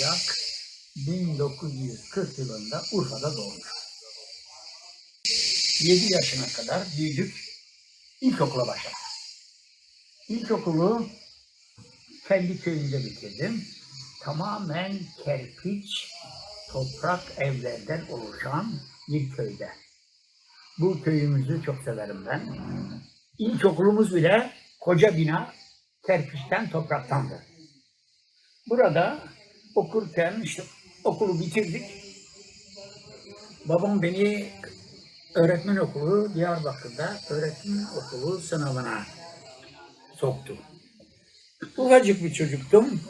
Ocak 1940 yılında Urfa'da doğmuş. 7 yaşına kadar büyüdük. İlkokula başladık. İlkokulu kendi köyümde bitirdim. Tamamen kerpiç, toprak evlerden oluşan bir köyde. Bu köyümüzü çok severim ben. İlkokulumuz bile koca bina kerpiçten, topraktandı. Burada okurken işte okulu bitirdik. Babam beni öğretmen okulu Diyarbakır'da öğretmen okulu sınavına soktu. Ufacık bir çocuktum.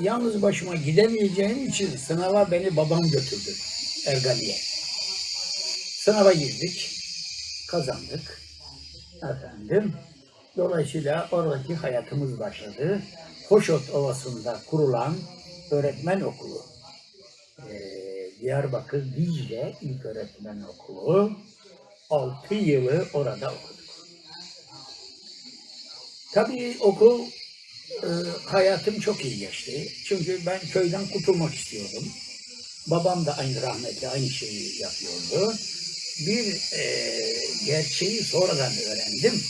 Yalnız başıma gidemeyeceğim için sınava beni babam götürdü Ergani'ye. Sınava girdik, kazandık. Efendim, dolayısıyla oradaki hayatımız başladı. Hoşot Ovası'nda kurulan öğretmen okulu. Ee, Diyarbakır Dicle İlk Öğretmen Okulu. 6 yılı orada okuduk. Tabii okul e, hayatım çok iyi geçti. Çünkü ben köyden kurtulmak istiyordum. Babam da aynı rahmetli aynı şeyi yapıyordu. Bir e, gerçeği sonradan öğrendim.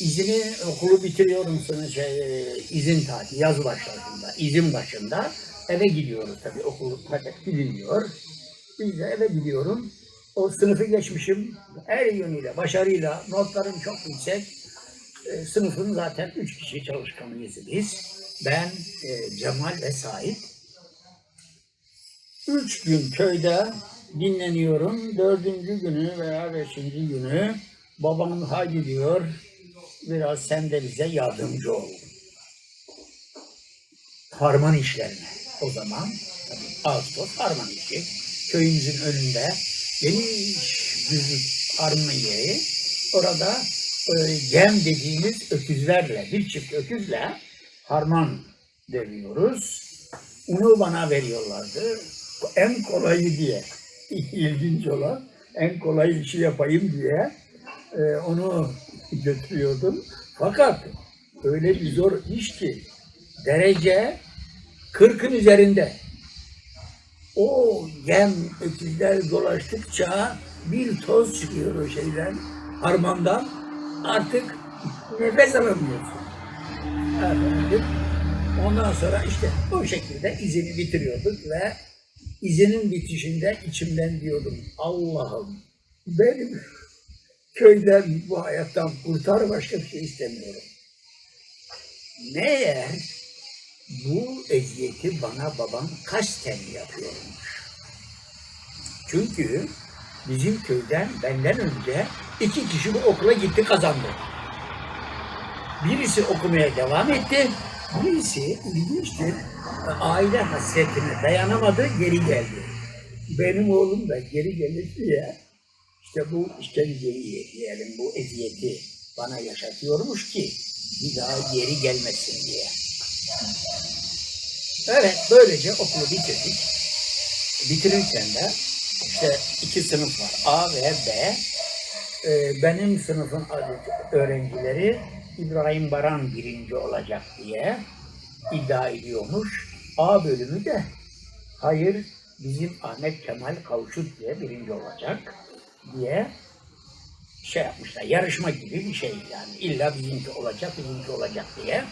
İzini okulu bitiriyorum sonra şey, e, izin tatil yaz başlarında, izin başında eve gidiyoruz tabii okul fakat gidiliyor. Biz de eve gidiyorum. O sınıfı geçmişim her yönüyle, başarıyla, notlarım çok yüksek. E, sınıfın zaten üç kişi çalışkanıyız biz. Ben, e, Cemal ve Sait. Üç gün köyde dinleniyorum. Dördüncü günü veya beşinci günü babam hadi diyor biraz sen de bize yardımcı ol. Harman işlerine. O zaman Ağustos harman işi. Köyümüzün önünde geniş düzlük harman yeri. Orada e, yem dediğimiz öküzlerle, bir çift öküzle harman dövüyoruz. Unu bana veriyorlardı. En kolayı diye. ilginç olan en kolay işi yapayım diye e, onu götürüyordum. Fakat öyle bir zor iş ki derece 40'ın üzerinde. O yem öküzler dolaştıkça bir toz çıkıyor o şeyden, harmandan. Artık nefes alamıyorsun. Efendim, ondan sonra işte o şekilde izini bitiriyorduk ve izinin bitişinde içimden diyordum Allah'ım benim köyden bu hayattan kurtar başka bir şey istemiyorum. Meğer bu eziyeti bana babam kasten yapıyormuş. Çünkü bizim köyden benden önce iki kişi bu okula gitti kazandı. Birisi okumaya devam etti. Birisi ilginçtir. Aile hasretine dayanamadı, geri geldi. Benim oğlum da geri gelir diye işte bu işkenceyi diyelim, bu eziyeti bana yaşatıyormuş ki bir daha geri gelmesin diye. Evet, böylece okulu bitirdik. Bitirirken de işte iki sınıf var, A ve B. Ee, benim sınıfın öğrencileri İbrahim Baran birinci olacak diye iddia ediyormuş. A bölümü de hayır bizim Ahmet Kemal Kavuşut diye birinci olacak diye şey yapmışlar. Yarışma gibi bir şey yani. İlla bizimki olacak, bizimki olacak diye.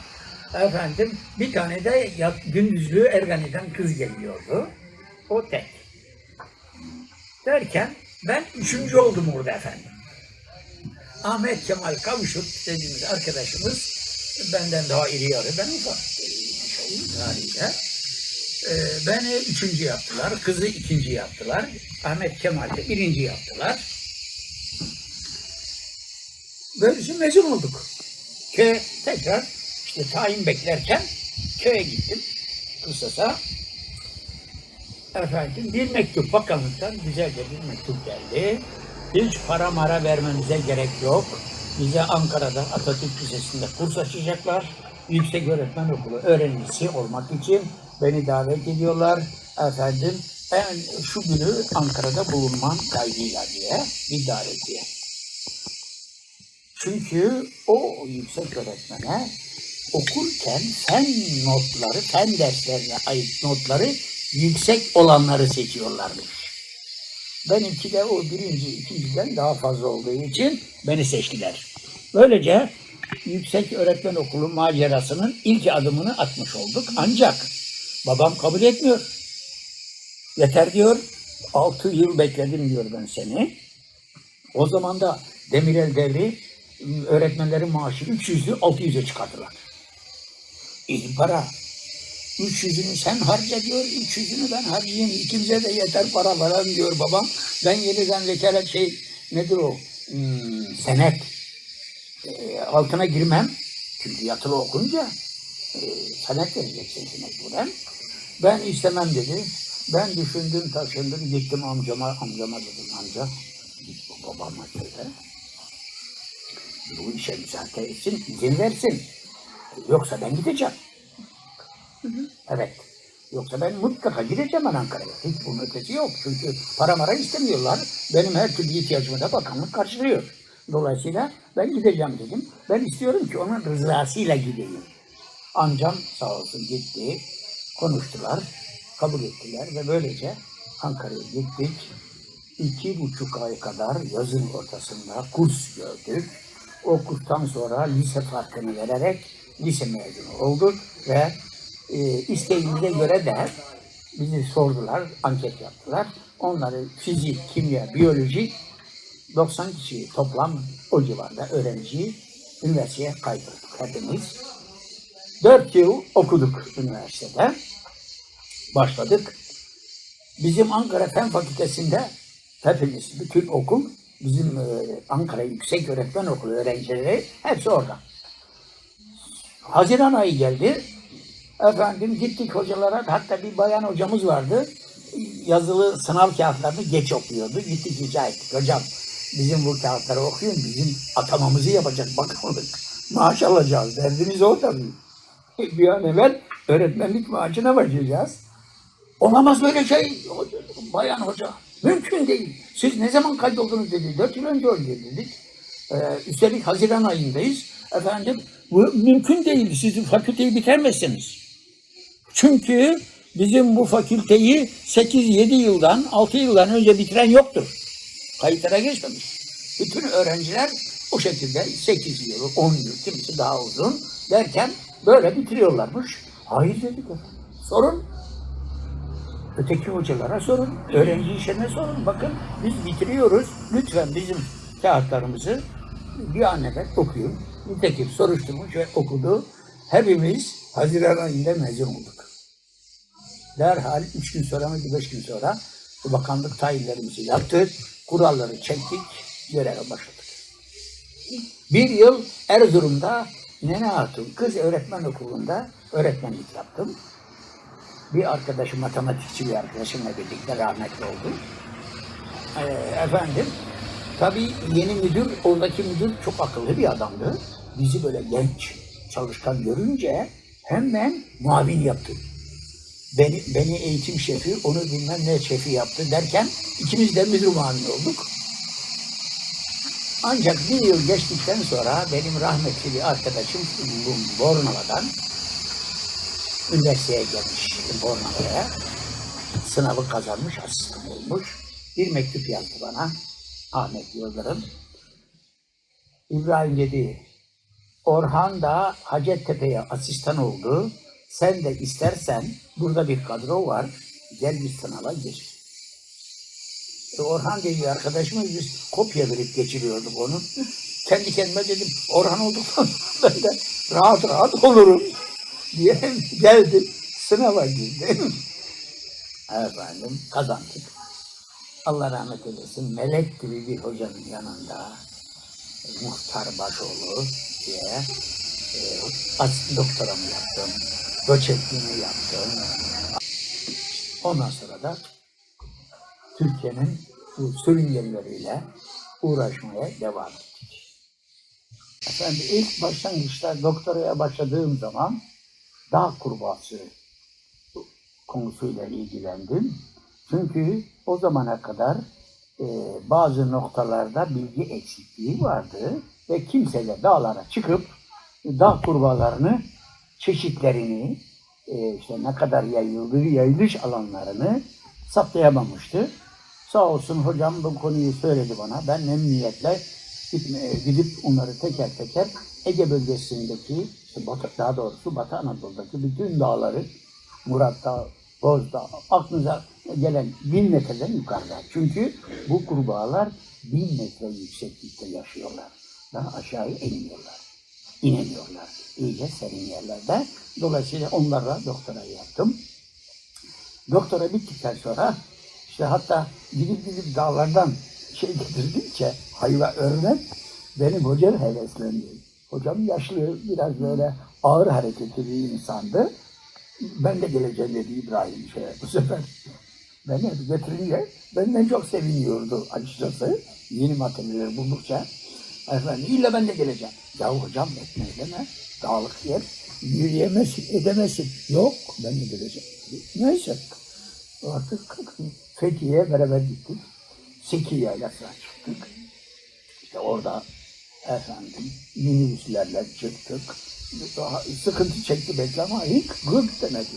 Efendim bir tane de ya, gündüzlüğü Ergani'den kız geliyordu. O tek. Derken ben üçüncü oldum orada efendim. Ahmet Kemal Kavuşut dediğimiz arkadaşımız benden daha iri yarı. Ben ufak şeyim haliyle. Ee, beni üçüncü yaptılar. Kızı ikinci yaptılar. Ahmet Kemal de birinci yaptılar. Böylece mezun olduk. Köye tekrar işte tayin beklerken köye gittim. Kısasa efendim bir mektup bakanlıktan güzel bir mektup geldi. Hiç para mara vermemize gerek yok. Bize Ankara'da Atatürk Lisesi'nde kurs açacaklar. Yüksek Öğretmen Okulu öğrencisi olmak için beni davet ediyorlar. Efendim ben şu günü Ankara'da bulunmam kaydıyla diye bir davetiye. Çünkü o yüksek öğretmene okurken fen notları, fen derslerine ait notları yüksek olanları seçiyorlarmış. Benimki de o birinci, ikinciden daha fazla olduğu için beni seçtiler. Böylece yüksek öğretmen okulu macerasının ilk adımını atmış olduk. Ancak babam kabul etmiyor. Yeter diyor. Altı yıl bekledim diyor ben seni. O zaman da Demirel devri ıı, öğretmenlerin maaşı 300'lü 600'e çıkardılar. İyi para. 300'ünü sen harca diyor, 300'ünü ben harcayayım. İkimize de yeter para falan diyor babam. Ben yeniden vekalet şey nedir o? Hmm, senet. Ee, altına girmem. Çünkü yatılı okunca e, senet vereceksin mecburen. Ben istemem dedi. Ben düşündüm, taşındım, gittim amcama, amcama dedim amca. Git bu babama söyle. Bu işe müsaade etsin, izin versin. Yoksa ben gideceğim. Evet. Yoksa ben mutlaka gideceğim ben Ankara'ya. Hiç bunun ötesi yok. Çünkü para mara istemiyorlar. Benim her türlü ihtiyacımı da bakanlık karşılıyor. Dolayısıyla ben gideceğim dedim. Ben istiyorum ki onun rızasıyla gideyim. Amcam sağ olsun gitti. Konuştular. Kabul ettiler ve böylece Ankara'ya gittik. İki buçuk ay kadar yazın ortasında kurs gördük. O kurstan sonra lise farkını vererek lise mezunu olduk ve e, isteğimize göre de bizi sordular, anket yaptılar. Onları fizik, kimya, biyoloji 90 kişi toplam o civarda öğrenciyi üniversiteye kaydırdık hepimiz. 4 yıl okuduk üniversitede. Başladık. Bizim Ankara Fen Fakültesi'nde hepimiz, bütün okul, bizim e, Ankara Yüksek Öğretmen Okulu öğrencileri hepsi orada. Haziran ayı geldi. Efendim gittik hocalara, hatta bir bayan hocamız vardı. Yazılı sınav kağıtlarını geç okuyordu. Gittik rica ettik. Hocam bizim bu kağıtları okuyun, bizim atamamızı yapacak bakanlık. Maaş alacağız. Derdimiz o tabii. Bir an evvel öğretmenlik maaşına başlayacağız. Olamaz böyle şey hoca, bayan hoca. Mümkün değil. Siz ne zaman kaydoldunuz dedi. Dört yıl önce oldu dedik. Ee, üstelik Haziran ayındayız. Efendim bu mümkün değil. Siz fakülteyi bitirmezsiniz. Çünkü bizim bu fakülteyi 8-7 yıldan 6 yıldan önce bitiren yoktur. Kayıtlara geçmemiş. Bütün öğrenciler o şekilde 8 yıl, 10 yıl, kimisi daha uzun derken böyle bitiriyorlarmış. Hayır dedik. Sorun Öteki hocalara sorun, öğrenci işlerine sorun. Bakın biz bitiriyoruz. Lütfen bizim kağıtlarımızı bir an evvel okuyun. Nitekim soruşturmuş ve okudu. Hepimiz Haziran ayında mezun olduk. Derhal üç gün sonra mı beş gün sonra bakanlık tayinlerimizi yaptık. Kuralları çektik. Göreve başladık. Bir yıl Erzurum'da Nene Hatun Kız Öğretmen Okulu'nda öğretmenlik yaptım bir arkadaşım, matematikçi bir arkadaşımla birlikte rahmetli oldu. Ee, efendim, tabii yeni müdür, oradaki müdür çok akıllı bir adamdı. Bizi böyle genç, çalışkan görünce hemen muavin yaptı. Beni, beni eğitim şefi, onu bilmem ne şefi yaptı derken ikimiz de müdür muavin olduk. Ancak bir yıl geçtikten sonra benim rahmetli bir arkadaşım Bornova'dan üniversiteye gelmiş Bornova'ya. Sınavı kazanmış, asistan olmuş. Bir mektup yazdı bana. Ahmet Yıldırım. İbrahim dedi, Orhan da Hacettepe'ye asistan oldu. Sen de istersen burada bir kadro var. Gel bir sınava gir. Orhan diye bir arkadaşımız biz kopya verip geçiriyorduk onu. Kendi kendime dedim Orhan olduktan sonra ben de rahat rahat olurum diye geldim. Sınava girdim. Efendim kazandık. Allah rahmet eylesin. Melek gibi bir hocanın yanında muhtar başoğlu diye e, doktoramı yaptım. Doçentliğimi yaptım. Ondan sonra da Türkiye'nin bu sürüngenleriyle uğraşmaya devam ettik. Efendim ilk başlangıçta doktoraya başladığım zaman dağ kurbağası konusuyla ilgilendim. Çünkü o zamana kadar e, bazı noktalarda bilgi eksikliği vardı ve kimse de dağlara çıkıp dağ kurbağalarını çeşitlerini, e, işte ne kadar yayıldığı yayılış alanlarını saptayamamıştı. Sağ olsun hocam bu konuyu söyledi bana. Ben memnuniyetle gidip onları teker teker Ege bölgesindeki, daha doğrusu Batı Anadolu'daki bütün dağları, Murat Dağı, Boz Dağı, aklınıza gelen bin metreden yukarıda. Çünkü bu kurbağalar bin metre yükseklikte yaşıyorlar. Daha aşağıya inmiyorlar. İnemiyorlar. İyice serin yerlerde. Dolayısıyla onlarla doktora yaptım. Doktora bittikten sonra işte hatta gidip gidip dağlardan şey getirdikçe hayvan örnek benim hocam heveslendi. Hocam yaşlı biraz böyle ağır hareketli bir insandı. Ben de geleceğim dedi İbrahim şey bu sefer. Beni götürünce benden çok seviniyordu açıkçası. Yeni materyaller buldukça. Efendim illa ben de geleceğim. Ya hocam etme deme. Dağlık yer. Yürüyemezsin, edemezsin. Yok ben de geleceğim. Neyse. Artık Fethiye'ye beraber gittik. Seki yaylasına çıktık. İşte orada efendim minibüslerle çıktık. Daha sıkıntı çekti belki ama hiç gık demedi.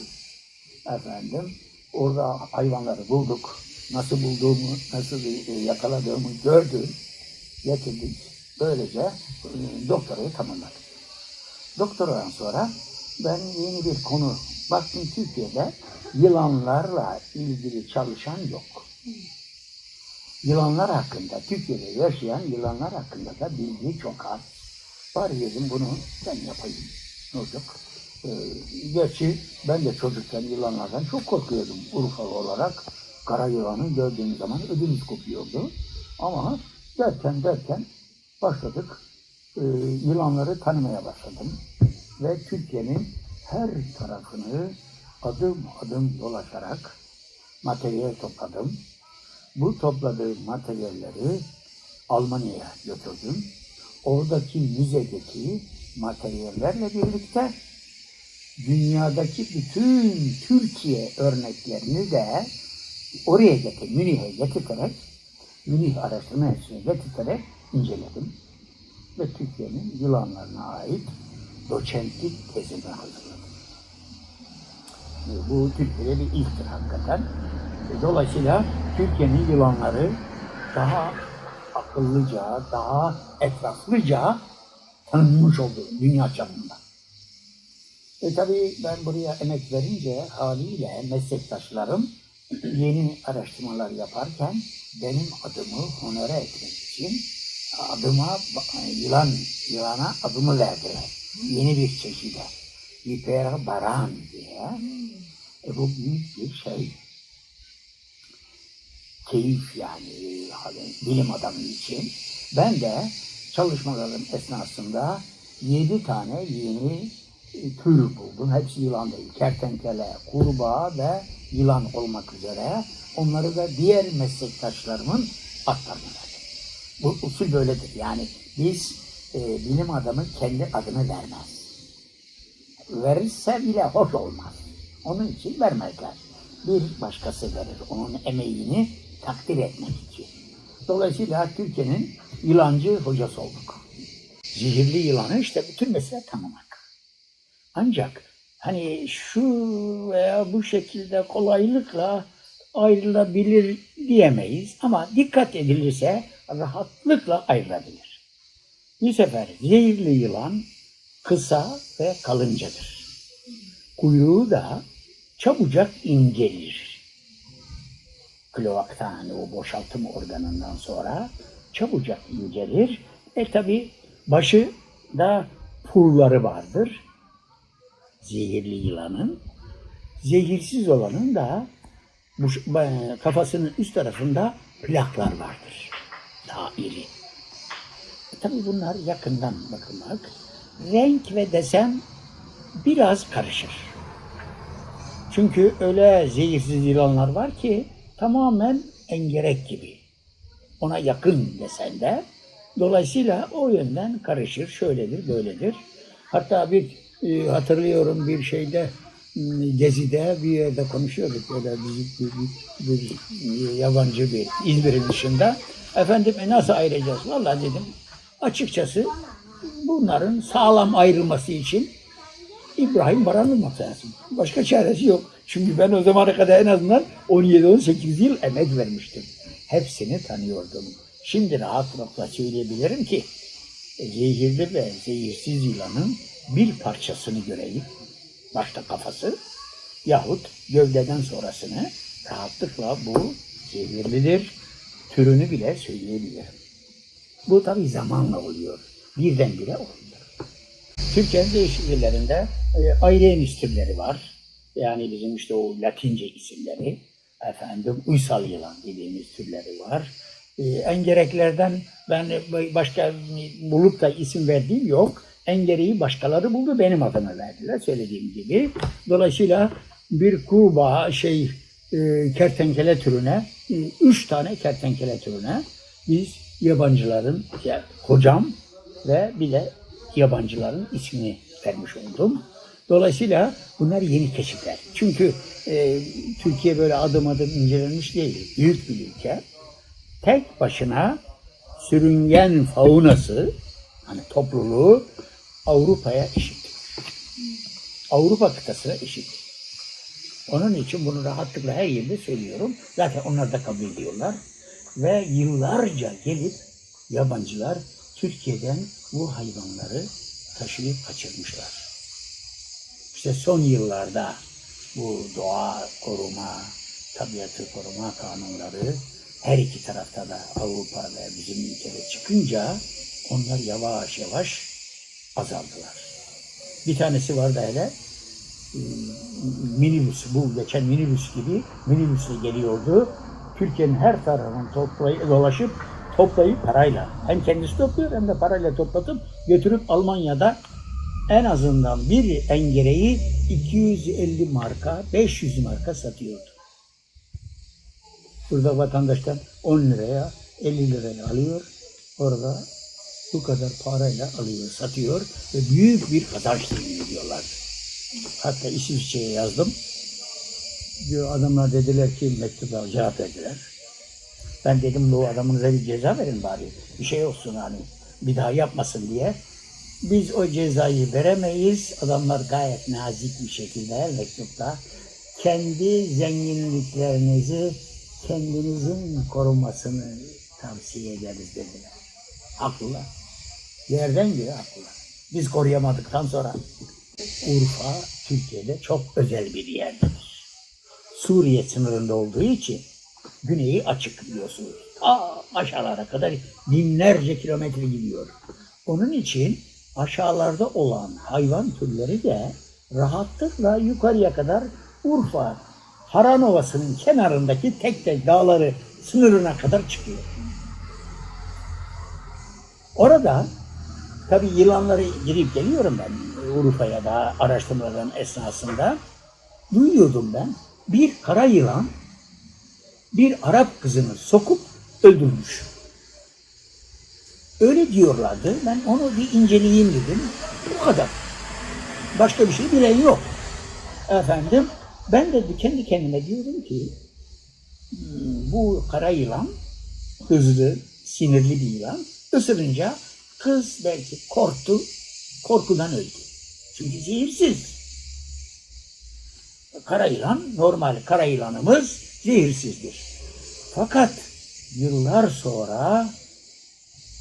Efendim orada hayvanları bulduk. Nasıl bulduğumu, nasıl e, yakaladığımı gördüm. Getirdik. Böylece e, doktorayı tamamladık. Doktoradan sonra ben yeni bir konu baktım Türkiye'de yılanlarla ilgili çalışan yok. Yılanlar hakkında, Türkiye'de yaşayan yılanlar hakkında da bilgi çok az. Bari dedim bunu ben yapayım. Ne olacak? Ee, gerçi ben de çocukken yılanlardan çok korkuyordum Urfalı olarak. Kara yılanı gördüğüm zaman ödümüz kopuyordu. Ama derken derken başladık. Ee, yılanları tanımaya başladım. Ve Türkiye'nin her tarafını adım adım dolaşarak materyal topladım. Bu topladığım materyalleri Almanya'ya götürdüm. Oradaki müzedeki materyallerle birlikte dünyadaki bütün Türkiye örneklerini de oraya getir, Münih'e getirterek, Münih araştırma enstitüsüne getirterek inceledim. Ve Türkiye'nin yılanlarına ait doçentlik tezimi hazırladım. Bu Türkiye'de bir ilktir hakikaten. Dolayısıyla Türkiye'nin yılanları daha akıllıca, daha etraflıca tanınmış oldu dünya çapında. E tabii ben buraya emek verince haliyle meslektaşlarım yeni araştırmalar yaparken benim adımı honore etmek için adıma yılan yılana adımı verdiler. Yeni bir çeşide. Vipera baran diye. E bu büyük bir şey. Keyif yani hani bilim adamı için. Ben de çalışmalarım esnasında yedi tane yeni e, tür buldum. Hepsi yılan değil. Kertenkele, kurbağa ve yılan olmak üzere. Onları da diğer meslektaşlarımın aktarına verdim. Bu usul böyledir. Yani biz e, bilim adamı kendi adını vermez. Verirse bile hoş olmaz. Onun için vermezler. Bir başkası verir onun emeğini takdir etmek için. Dolayısıyla Türkiye'nin yılancı hocası olduk. Zehirli yılanı işte bütün mesele tanımak. Ancak hani şu veya bu şekilde kolaylıkla ayrılabilir diyemeyiz ama dikkat edilirse rahatlıkla ayrılabilir. Bir sefer zehirli yılan kısa ve kalıncadır. Kuyruğu da çabucak incelir. Kloaktan o boşaltım organından sonra çabucak incelir. E tabi başı da pulları vardır. Zehirli yılanın. Zehirsiz olanın da bu, kafasının üst tarafında plaklar vardır. Daha iri. E tabi bunlar yakından bakılmak. Renk ve desen biraz karışır. Çünkü öyle zehirsiz yılanlar var ki tamamen engerek gibi. Ona yakın desende. Dolayısıyla o yönden karışır. Şöyledir, böyledir. Hatta bir e, hatırlıyorum bir şeyde gezide bir yerde konuşuyorduk böyle bir, bir, bir, bir yabancı bir İzmir'in dışında. Efendim e, nasıl ayıracağız? Vallahi dedim açıkçası bunların sağlam ayrılması için İbrahim Baran olmak lazım. Başka çaresi yok. Çünkü ben o zamana kadar en azından 17-18 yıl emek vermiştim. Hepsini tanıyordum. Şimdi rahatlıkla söyleyebilirim ki zehirli ve zehirsiz yılanın bir parçasını göreyim. Başta kafası yahut gövdeden sonrasını rahatlıkla bu zehirlidir. Türünü bile söyleyebilirim. Bu tabii zamanla oluyor. Birdenbire olmuyor. Türkiye'nin değişik illerinde e, Ayreniz türleri var. Yani bizim işte o Latince isimleri. Efendim uysal yılan dediğimiz türleri var. E, engereklerden ben başka bulup da isim verdiğim yok. Engereyi başkaları buldu benim adıma verdiler söylediğim gibi. Dolayısıyla bir kurbağa şey e, kertenkele türüne, e, üç tane kertenkele türüne biz yabancıların, yani hocam ve bir de yabancıların ismini vermiş oldum. Dolayısıyla bunlar yeni keşifler. Çünkü e, Türkiye böyle adım adım incelenmiş değil. Büyük bir ülke. Tek başına sürüngen faunası, hani topluluğu Avrupa'ya eşit. Avrupa kıtasına eşit. Onun için bunu rahatlıkla her yerde söylüyorum. Zaten onlar da kabul ediyorlar. Ve yıllarca gelip yabancılar Türkiye'den bu hayvanları taşıyıp kaçırmışlar. İşte son yıllarda bu doğa koruma, tabiatı koruma kanunları her iki tarafta da Avrupa ve bizim ülkede çıkınca onlar yavaş yavaş azaldılar. Bir tanesi vardı hele minibüs, bu geçen minibüs gibi minibüsle geliyordu. Türkiye'nin her tarafını toplayıp, dolaşıp toplayıp parayla hem kendisi topluyor hem de parayla toplatıp götürüp Almanya'da en azından bir engereyi 250 marka, 500 marka satıyordu. Burada vatandaştan 10 liraya, 50 liraya alıyor. Orada bu kadar parayla alıyor, satıyor ve büyük bir kazanç temin ediyorlar. Hatta İsviçre'ye yazdım. Diyor adamlar dediler ki mektuba cevap verdiler. Ben dedim bu adamınıza bir ceza verin bari. Bir şey olsun hani bir daha yapmasın diye. Biz o cezayı veremeyiz. Adamlar gayet nazik bir şekilde mektupta kendi zenginliklerinizi kendinizin korunmasını tavsiye ederiz dediler. Haklılar. Yerden göğe haklılar. Biz koruyamadıktan sonra Urfa Türkiye'de çok özel bir yerdedir. Suriye sınırında olduğu için güneyi açık biliyorsunuz. Ta aşağılara kadar binlerce kilometre gidiyor. Onun için aşağılarda olan hayvan türleri de rahatlıkla yukarıya kadar Urfa, Haran Ovası'nın kenarındaki tek tek dağları sınırına kadar çıkıyor. Orada tabi yılanları girip geliyorum ben Urfa'ya da araştırmaların esnasında. Duyuyordum ben bir kara yılan bir Arap kızını sokup öldürmüş. Öyle diyorlardı. Ben onu bir inceleyeyim dedim. Bu kadar. Başka bir şey bilen yok. Efendim ben de kendi kendime diyorum ki "Hmm, bu kara yılan hızlı, sinirli bir yılan. Isırınca kız belki korktu, korkudan öldü. Çünkü zehirsiz. Kara yılan, normal kara yılanımız zehirsizdir. Fakat yıllar sonra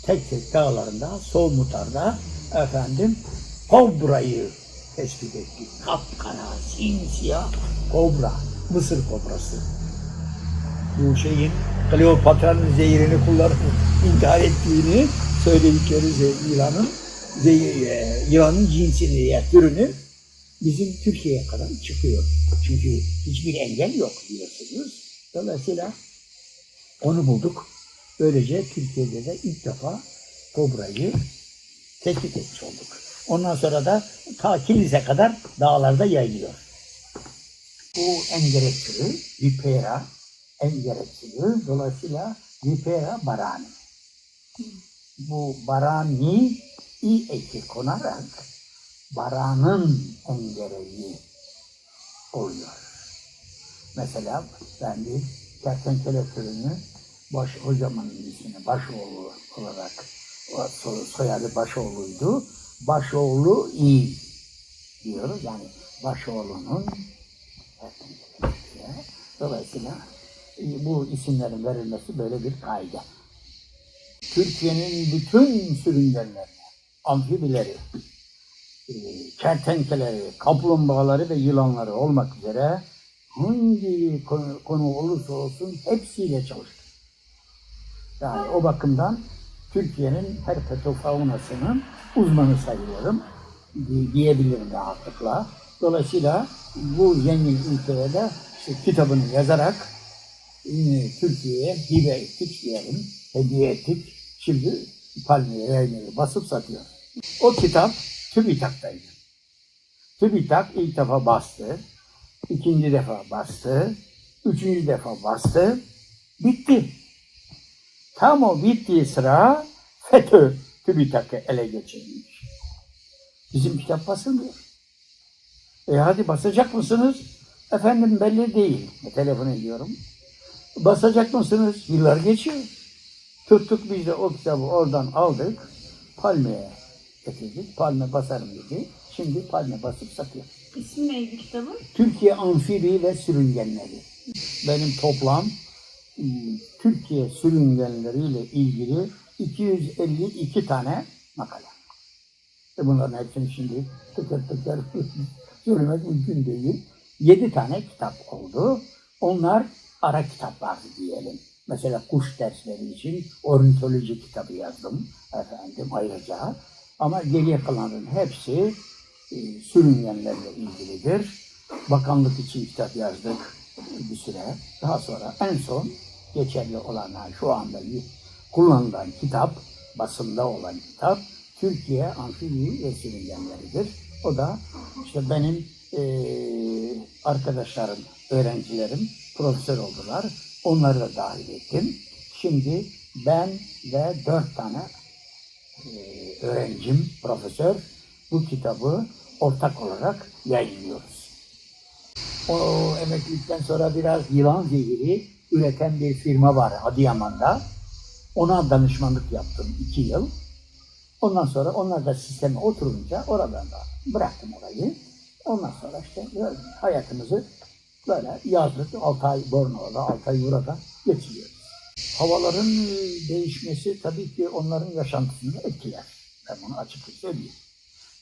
tek tek dağlarında, Soğumutar'da efendim kobrayı tespit ettik. Kapkara, simsiyah kobra, Mısır kobrası. Bu şeyin Kleopatra'nın zehirini kullanıp intihar ettiğini söyledikleri yılanın yılanın cinsini türünü bizim Türkiye'ye kadar çıkıyor. Çünkü hiçbir engel yok biliyorsunuz. Dolayısıyla onu bulduk. Böylece Türkiye'de de ilk defa kobrayı tespit etmiş olduk. Ondan sonra da ta Kilis'e kadar dağlarda yayılıyor. Bu engerek türü, Vipera engerek türü. Dolayısıyla Vipera barani. Bu barani i eki konarak baranın engereği oluyor. Mesela ben bir kertenkele türünü baş hocamın ismini Başoğlu olarak soyadı Başoğlu'ydu. Başoğlu iyi. diyoruz. Yani Başoğlu'nun diye. Dolayısıyla e, bu isimlerin verilmesi böyle bir kaide. Türkiye'nin bütün sürüngenlerine, amfibileri, kertenkeleleri, kaplumbağaları ve yılanları olmak üzere hangi konu, olursa olsun hepsiyle çalıştık. Yani o bakımdan Türkiye'nin herpetofaunasının uzmanı sayılıyorum di- diyebilirim rahatlıkla. Dolayısıyla bu zengin ülkeye de işte kitabını yazarak Türkiye'ye hibe ettik diyelim, hediye ettik. Şimdi palmiye yayınları basıp satıyor. O kitap TÜBİTAK'taydı. TÜBİTAK ilk defa bastı, ikinci defa bastı, üçüncü defa bastı, bitti. Tam o bittiği sıra FETÖ TÜBİTAK'ı ele geçirmiş. Bizim kitap basılmıyor. E hadi basacak mısınız? Efendim belli değil. E, telefon ediyorum. Basacak mısınız? Yıllar geçiyor. Tuttuk biz de o kitabı oradan aldık. Palmiye'ye getirdik. Palme basarım dedi. Şimdi palme basıp satıyor. İsmi neydi kitabın? Türkiye amfibi ve sürüngenleri. Benim toplam ım, Türkiye sürüngenleriyle ilgili 252 tane makale. E bunların hepsini şimdi tıkır tıkır söylemek mümkün değil. 7 tane kitap oldu. Onlar ara kitaplardı diyelim. Mesela kuş dersleri için ornitoloji kitabı yazdım efendim ayrıca. Ama geriye kalanların hepsi e, sürüngenlerle ilgilidir. Bakanlık için kitap yazdık bir süre. Daha sonra en son geçerli olanlar şu anda kullanılan kitap, basında olan kitap Türkiye Amfibi ve Sürüngenleridir. O da işte benim e, arkadaşlarım, öğrencilerim profesör oldular. Onları da dahil ettim. Şimdi ben ve dört tane öğrencim, profesör bu kitabı ortak olarak yayınlıyoruz. O emeklilikten sonra biraz yılan zehiri üreten bir firma var Adıyaman'da. Ona danışmanlık yaptım iki yıl. Ondan sonra onlar da sisteme oturunca oradan da bıraktım orayı. Ondan sonra işte hayatımızı böyle yazlık 6 ay Bornova'da, 6 ay burada geçiriyoruz. Havaların e, değişmesi tabii ki onların yaşantısını etkiler. Ben bunu açıkça söyleyeyim.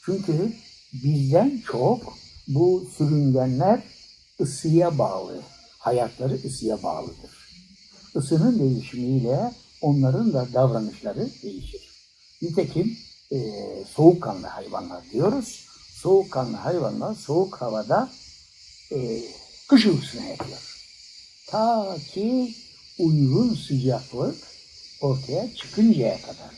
Çünkü bizden çok bu sürüngenler ısıya bağlı. Hayatları ısıya bağlıdır. Isının değişimiyle onların da davranışları değişir. Nitekim e, soğukkanlı hayvanlar diyoruz. Soğukkanlı hayvanlar soğuk havada e, kış uykusuna yatıyor. Ta ki uygun sıcaklık ortaya çıkıncaya kadar.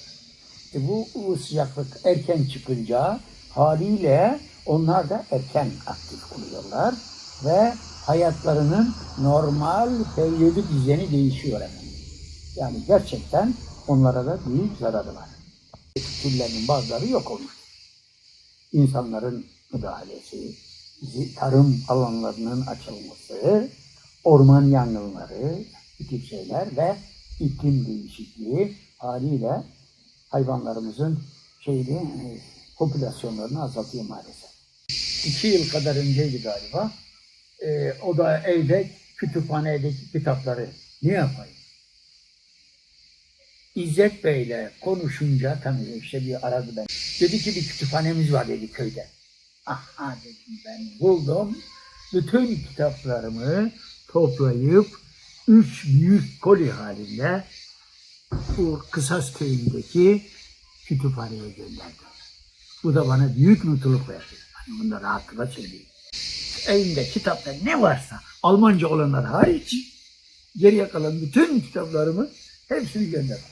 E bu, bu sıcaklık erken çıkınca haliyle onlar da erken aktif oluyorlar ve hayatlarının normal periyodik düzeni değişiyor efendim. Yani gerçekten onlara da büyük zararı var. Türlerinin bazıları yok olmuş. İnsanların müdahalesi, tarım alanlarının açılması, orman yangınları, bu tip şeyler ve iklim değişikliği haliyle hayvanlarımızın şeyini, e, popülasyonlarını azaltıyor maalesef. İki yıl kadar önceydi galiba. E, o da evde kütüphanedeki kitapları ne yapayım? İzzet Bey'le konuşunca tabii işte bir aradı ben. Dedi ki bir kütüphanemiz var dedi köyde. Aha dedim ben buldum. Bütün kitaplarımı toplayıp üç büyük koli halinde bu Kısas köyündeki kütüphaneye gönderdim. Bu da bana büyük mutluluk verdi. Hani bunu da rahatlıkla söyleyeyim. Evimde kitapta ne varsa Almanca olanlar hariç geriye kalan bütün kitaplarımı hepsini gönderdim.